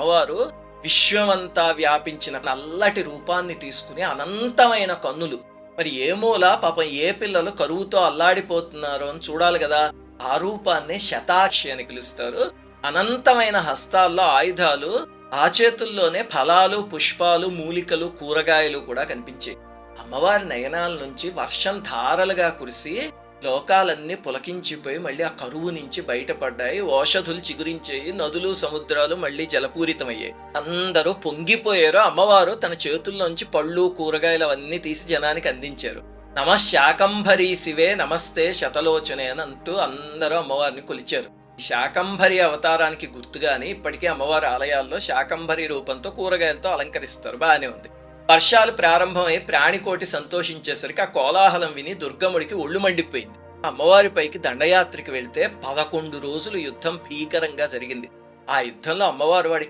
అమ్మవారు విశ్వమంతా వ్యాపించిన నల్లటి రూపాన్ని తీసుకుని అనంతమైన కన్నులు. మరి ఏ మూల పాపం ఏ పిల్లలు కరువుతో అల్లాడిపోతున్నారో అని చూడాలి కదా. ఆ రూపాన్ని శతాక్షి అని పిలుస్తారు. అనంతమైన హస్తాల్లో ఆయుధాలు ఆ చేతుల్లోనే ఫలాలు పుష్పాలు మూలికలు కూరగాయలు కూడా కనిపించాయి అమ్మవారి నయనాల నుంచి వర్షం ధారలుగా కురిసి లోకాలన్నీ పులకించిపోయి మళ్ళీ ఆ కరువు నుంచి బయటపడ్డాయి. ఓషధులు చిగురించాయి నదులు సముద్రాలు మళ్ళీ జలపూరితమయ్యాయి. అందరూ పొంగిపోయారు. అమ్మవారు తన చేతుల్లోంచి పళ్ళు కూరగాయలు అవన్నీ తీసి జనానికి అందించారు. నమ శాకంభరీ శివే నమస్తే శతలోచనే అని అంటూ అందరూ అమ్మవారిని కొలిచారు. శాకంభరి అవతారానికి గుర్తుగాని ఇప్పటికీ అమ్మవారి ఆలయాల్లో శాకంభరి రూపంతో కూరగాయలతో అలంకరిస్తారు. బాగానే ఉంది. వర్షాలు ప్రారంభమై ప్రాణికోటి సంతోషించేసరికి ఆ కోలాహలం విని దుర్గముడికి ఒళ్ళు మండిపోయింది. అమ్మవారి పైకి దండయాత్రికి వెళ్తే పదకొండు రోజులు యుద్ధం భీకరంగా జరిగింది. ఆ యుద్ధంలో అమ్మవారు వాడికి